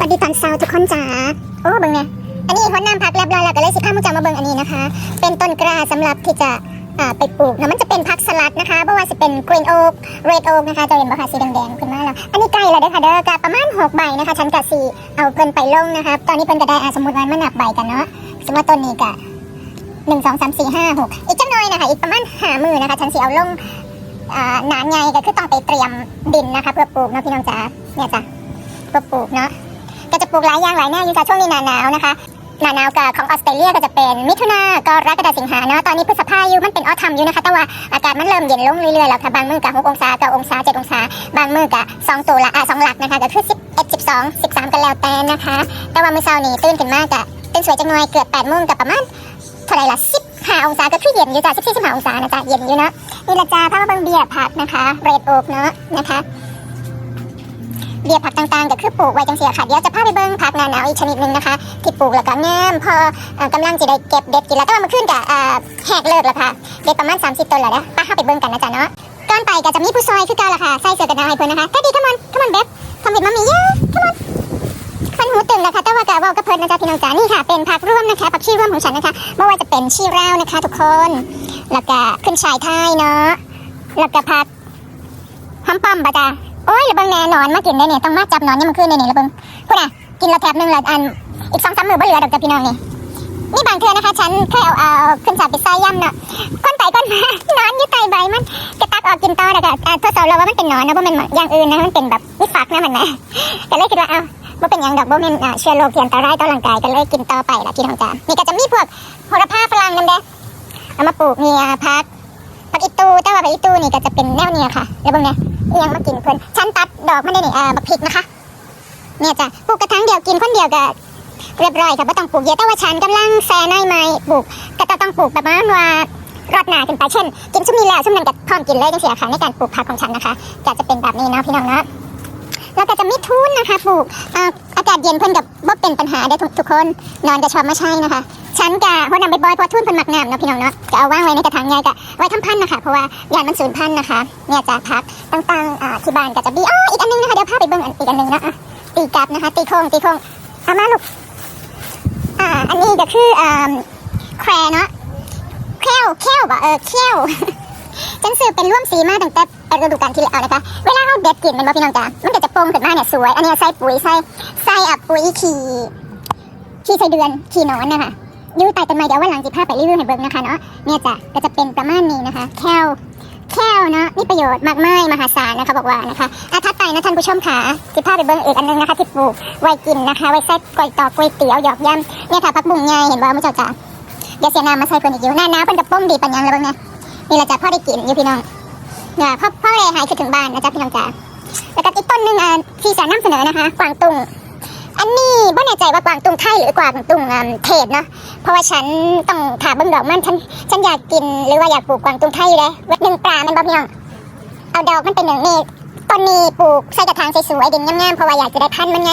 วัสดีตอนเช้าทุกคนจ้าโอ้เบิ่งเนี่ยอันนี้คนน้ำพักเรียบร้อยแล้วก็เลยสิพามุจามาเบิ่งอันนี้นะคะ เป็นต้นกล้าสำหรับที่จะไปปลูกนะมันจะเป็นผักสลัดนะคะเพราะว่าจะเป็นกรีนโอ๊กเรดโอ๊กนะคะจะเห็นบ่คะสีแดงๆขึ้นมาแล้วอันนี้ใกล้แล้วเด้อค่ะเด้อกะประมาณ6ใบนะคะฉันกะสีเอาเพิ่นไปลงนะคะตอนนี้เพิ่นก็ได้อาสมมุติว่ามานับใบกันเนาะสมมติว่าต้นนี้กะหนึ่งสองสามสี่ห้าหกอีกจังหน่อยนะคะอีกประมาณห้ามือนะคะฉันสิเอาลงหนานใหญ่ก็คือต้องไปเตรียมดินนะคะ เพื่อปลูกเนาะพี่น้องจ๋าเนี่ยจ้ะเพื่อปลูกเนาะ ปลูกหลายอย่างหลายแนวอยู่จ้ะช่วงนี้หนาหนาวนะคะหนาหนาวกับของออสเตรเลียก็จะเป็นมิถุนากรกฎาสิงหาเนาะตอนนี้พฤษภาอยู่มันเป็นออทัมอยู่นะคะแต่ว่าอากาศมันเริ่มเย็นลงเรื่อยๆแล้วค่ะบางมื้อกับ6องศา9องศา7องศา บางมื้อกับ2ตัวละอะ2หลักนะคะก็คือ11 12 13กันแล้วแต่นะคะ แต่ว่ามื้อเช้านี้ตื่นขึ้นมากะตื่นสวยจังหน่อยเกือบ8โมงกับประมาณเท่าไหร่ล่ะ15องศาก็คือเย็นอยู่จ้ะ14 15องศานะจ๊ะเย็นอยู่เนาะนี่ละจ้าพามาเบิ่งเบียร์ผักนะคะเรดโอ๊กเนาะนะคะ เบียผักต่างๆก็คือปลูกไว้จังเสียค่ะเดี๋ยวจะพาไปเบิ้งผักหนาหนาวอีกชนิดหนึ่งนะคะที่ปลูกแล้วก็งามพอกำลังจะได้เก็บเด็ดกินแล้วแต่ว่ามันขึ้นกับอ่าแหกเลิกแล้วค่ะเด็ดประมาณ 30 ต้นแล้วนะป้าเข้าไปเบิ้งกันนะจ๊ะเนาะก่อนไปก็จะมีผู้ซอยคือกันละค่ะใส่เสื้อกันหนาวให้เพิ่นนะคะก็ดีขมันขมันเบ็บทำบิดมามีเยอะขมันฟันหูตึงนะคะแต่ว่ากะเว่ากับเพิ่นนะจ๊ะพี่น้องจ๋านี่ค่ะ เป็นผักร่วมนะคะผักชีร่วมของฉันนะคะไม่ว่าจะเป็นชีราวนะคะ ทุกคนแล้วก็ขึ้นชายไทยเนาะแล้วก็ผักหอมป้อมบะจ้า โอ้ยระเบิงแน่นอนมากินได้เนี่ยต้องมาจับนอนนี่มันขึ้นเนี่ยระเบิงพูดอะกินละแถบหนึ่งและอันอีกสองสามมือบ่เหลือดอกจ้ะพี่น้องนี่นี่บางเทื่อนะคะ ฉันเคยเอาเอาขึ้นสาบไปใส่ย่ำเนาะก้นไปก้นมานอนอยู่ใต้ใบมันกระตักออกกินต่อแล้วก็อ่ทดสอบแล้วว่ามันเป็นนอนนะเพราะมันอย่างอื่นนะมันเป็นแบบวิฟักนะมันนะก็เลยคิดว่าเอาว่าเป็นอย่างดอกบ่ม่นเชื้อโรคที่อันตรายต่อร่างกายก็เลยกินต่อไปละพี่น้องจ้านี่ก็จะมีพวกโหระพาฝรั่งนั่นเด้เอามาปลูกเนี่ยพักผักอีตูแต่ว่าผักอีตูนี่ก็จะเป็นแนวเนี่ยค่ะ แล้วบ่เนี่ย เอียงมากินเพิ่นฉันตัดดอกมันได้นี่เอ่อบักพริกนะคะ เนี่ยจ้ะปลูกกระถางเดียวกินคนเดียวก็เรียบร้อยค่ะไม่ต้องปลูกเยอะแต่ว่าฉันกำลังแซในไม้ปลูกก็จะต้องปลูกประมาณว่ารอดหนาขึ้นไปเช่น กินชุ่มนี้แล้วชุ่มนั้นก็พร้อมกินเลยจังเสียค่ะในการปลูกผักของฉันนะคะก็จะเป็นแบบนี้เนาะพี่น้องเนาะแล้วก็จะมีทุนนะคะปลูกอ่าอากาศเย็นเพิ่นกับบ่เป็นปัญหาได้ทุกทุกคนนอนก็ชอบมาใช่นะคะ ฉันกะหัวนำไปบอยพราะทุนพิ่นมักน้ำเนาะพี่น้องเนาะจะเอาว่างไว้ในกระถางใหญ่ก็ไว้ทำพันนะคะเพราะว่ายานมันสูญพันธุ์นะคะเนี่ยจะพักต่างๆอ่าที่บ้านก็จะมีอ๋ออีกอันนึงนะคะเดี๋ยวพาไปเบิ่งอันอีกอันนึงนะอะตีกลับนะคะตีโค้งตีโค้งเอามาลูกอ่าอันนี้ก็คืออ่าแควเนาะแควแควบ่เออแควฉันซื้อเป็นร่วมสีมาตั้งแต่ฤดูกาลที่แล้วนะคะ เวลาเราเด็ดกลิ่นมันบ่พี่น้องจ้ามันก็จะโป่งขึ้นมาเนี่ยสวย อันนี้ใส่ปุ๋ยใส่ใส่อะปุ๋ยขี้ขี้ไส้เดือนขี้นอนนะคะ ยูใต้ต้นไม้เดี๋ยววันหลังจิพาไปรีวิวให้เบิ่งนะคะเนาะเนี่ยจ้ะก็จะเป็นประมาณนี้นะคะ แคลแคลเนาะมีประโยชน์มากมายมหาศาลนะคะบอกว่านะคะอะถ้าไปนะท่านผู้ชมค่ะจิพาไปเบิ่งอีกอันนึงนะคะที่ปลูกไว้กินนะคะไว้ใส่ก๋วยตอกก๋วยเตี๋ยวหยอกย่ำเนี่ยค่ะผักบุ้งใหญ่เห็นบ่มุ้งเจ้าจ้าเดี๋ยวเสียน้ำมาใส่เพิ่นอีกอยู่หน้าหนาวเพิ่นกระป้มดีปัญญังเลยเบิ่งนี่ยนี่แหละจ้ะพ่อได้กินอยู่พี่น้องเนี่ยพ่อพ่อเลยหายคิดถึงบ้านนะจ๊ะพี่น้องจ๋าแล้วก็อีกต้นหนึ่งอะที่จะนำเสนอนะคะกวางตุงอันนี้ ใจว่ากวางตุ้งไทยหรือกวางตุ้งเทศเนาะเพราะว่าฉันต้องถามเบิ่งดอกมันฉันฉันอยากกินหรือว่าอยากปลูกกวางตุ้งไทยเลยเวทหนึ่งปลามันบ่พี่น้องเอาดอกมันเป็นอย่งนี้ต้นนี้ปลูกใส่กระถางสวยๆดินงามๆเพราะว่าอยากจะได้พันธุ์มันไง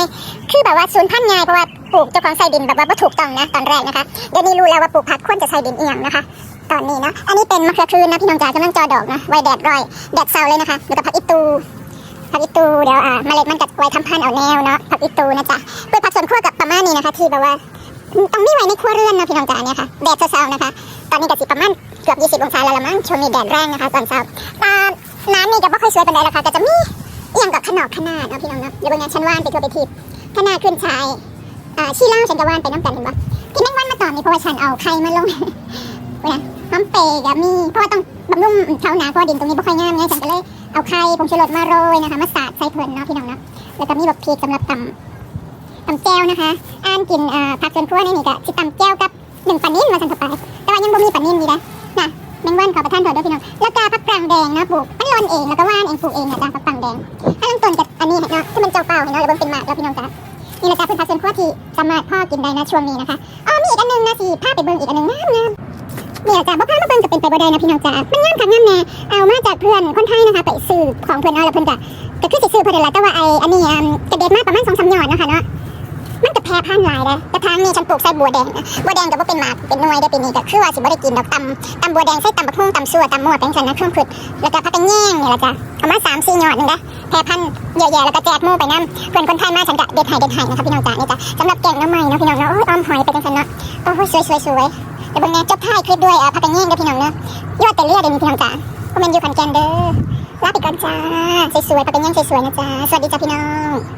คือแบบว่าศูนย์พันธุ์ไงเพราะว่าปลูกเจ้าของใส่ดินแบบว่าไม่ถูกต้องนะตอนแรกนะคะเดี๋ยวนี้รู้แล้วว่าปลูกผักควรจะใส่ดินเอียงนะคะ ตอนนี้เนาะอันนี้เป็นมะเขือคืนนะพี่น้องจ๋ากำลังจอดอกนะไว้แดดร่อยแดดเซาเลยนะคะแล้วก็ผักอีตูผักอีตูเดี๋ยวอ่าเมล็ดมันกัดไว้ทำพันธุ์เอาแนวเนาะผักอีตูนะจ๊ะเปิดผักสวานี้นะคะที่แบบว่าต้องมีไว้ในครัวเรือนนะพี่น้องจ๋าเนี่ยค่ะแดดเซาๆนะคะ ตอนนี้ก็สิประมาณเกือบ20องศาแล้วละมั้งช่วงนี้แดดแรงนะคะตอนเช้าอ่าน้ำนี่ก็ไม่ค่อยสวยปานใดละค่ะก็จะมีเอียงกับขนอกขนาดเนาะพี่น้องเนาะเดี๋ยวบางงานฉันว่านไปทัวไปทิพย์ขนาดขึ้นชายอ่าชี้เล่าฉันจะว่านไปน้ำกันเห็นปะที่แม่งว่านมาตอนนี้เพราะว่าฉันเอาไข่มาลงนะน้ำเปย์กับมีเพราะว่าต้องบำรุงเท้าหนาเพราะดินตรงนี้ไม่ค่อยงามไงฉันก็เลยเอาไข่ผงชูรสมาโรยนะคะมาสาดใส่เพิ่นเนาะพี่น้องเนาะแล้วก็มีแบบพริกสำหรับตำ ตำแก้วนะคะ อ่านกินอ่าผักสวนครัวนี่นี่ก็สิตำแก้วกับหนึ่งปลานิ่มมาสันเข้าไป แต่ว่ายังบ่มีปลานิ่มดีนะนะแมงวันขอประทานโทษด้วยพี่น้อง แล้วก็ผักกลางแดงนะปลูกมันลนเองแล้วก็ว่านเองปลูกเองนะจ๊ะผักกลางแดงถ้าลำต้นกับอันนี้เนาะที่มันเจ้าเปล่าเห็นเนาะแล้วมันเป็นหมากแล้วพี่น้องจ๊ะนี่แหละจ้ะเป็นผักสวนครัวที่สามารถพ่อกินได้นะช่วงนี้นะคะอ๋อมีอีกอันนึงนะสิพาไปเบิ่งอีกอันนึงงามงามเนี่ยจ้ะบ่พามาเบิ่งก็เป็นไปบ่ได้นะพี่น้องจ้ามันงามคักงามแน่เอามาจากเพื่อนคนไทยนะคะไปซื้อของเพิ่อนเอาแล้วเพิ่อนก็ก็คือสิซื้อเพิ่นนั่นแหละแต่ว่าไอ้อันนี้กระเด็ดมาประมาณ2-3หยอดนะคะเนาะ พร่พันธุ์พันธุ์หลายเลยแต่ทางนี้ฉันปลูกใส่บัวแดงบัวแดงก็บ่เป็นหมากเป็นหน่วยได้ปีนี้ก็คือว่าสิบ่ได้กินดอกตำตำบัวแดงใส่ตำบักหุ่งตำซั่วตำมั่วเป็นสันนะเครื่องผึดแล้วก็พักกันแย่งนี่แหละจ้ะเอามาสามสี่หยอดนึงนะแพร่พันเยอะแยะแล้วก็แจกหมู่ไปนํเพื่อนคนไทยมาฉันก็เด็ดไห้เด็ดไห้นะคะพี่น้องจ๋านี่จ้ะสำหรับแกงน้ำใหม่เนาะพี่น้องเนาะโอ้ยอมหอยไปจังซั่นเนาะโอ้ยสวยสวยสวยเดี๋ยวเบิ่งแน่จบท้ายคลิปด้วยเอ่อพักกันแย่งเด้อพี่น้องเนาะยอดแต่เลือดเด้อนี่พี่น้องจ๋าบ่แม่นอยู่ขอนแก่นเด้อลาไปก่อนจ้าสวยๆพักกันแย่งสวยๆนะจ้าสวัสดีจ้าพี่น้อง